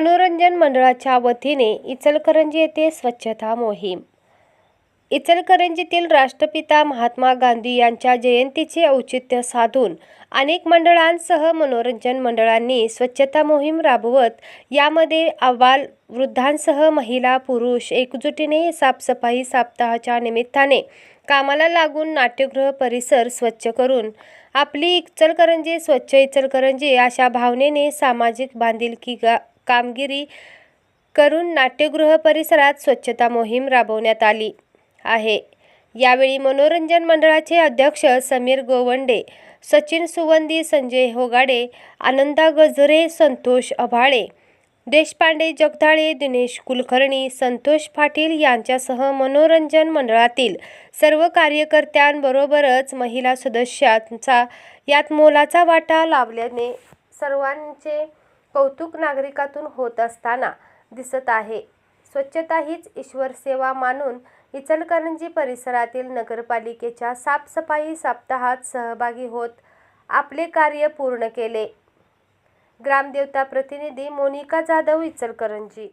मनोरंजन मंडळाच्या वतीने इचलकरंजी येथे स्वच्छता मोहीम. इचलकरंजीतील राष्ट्रपिता महात्मा गांधी यांच्या जयंतीचे औचित्य साधून अनेक मंडळांसह मनोरंजन मंडळांनी स्वच्छता मोहीम राबवत यामध्ये अबाल वृद्धांसह महिला पुरुष एकजुटीने साफसफाई सप्ताहाच्या निमित्ताने कामाला लागून नाट्यगृह परिसर स्वच्छ करून आपली इचलकरंजी स्वच्छ इचलकरंजी अशा भावनेने सामाजिक बांधिलकी गा कामगिरी करून नाट्यगृह परिसरात स्वच्छता मोहीम राबवण्यात आली आहे. यावेळी मनोरंजन मंडळाचे अध्यक्ष समीर गोवंडे सचिन सुवंदी संजय होगाडे आनंदा गजरे संतोष अभाळे देशपांडे जगदाळे दिनेश कुलकर्णी संतोष पाटील यांच्यासह मनोरंजन मंडळातील सर्व कार्यकर्त्यांबरोबरच महिला सदस्यांचा यात मोलाचा वाटा लाभल्याने सर्वांचे कौतुक नागरिकातून होत असताना दिसत आहे. स्वच्छता हीच ईश्वर सेवा मानून इचलकरंजी परिसरातील नगरपालिकेच्या साफसफाई सप्ताहात सहभागी होत आपले कार्य पूर्ण केले. ग्रामदेवता प्रतिनिधी मोनिका जाधव इचलकरंजी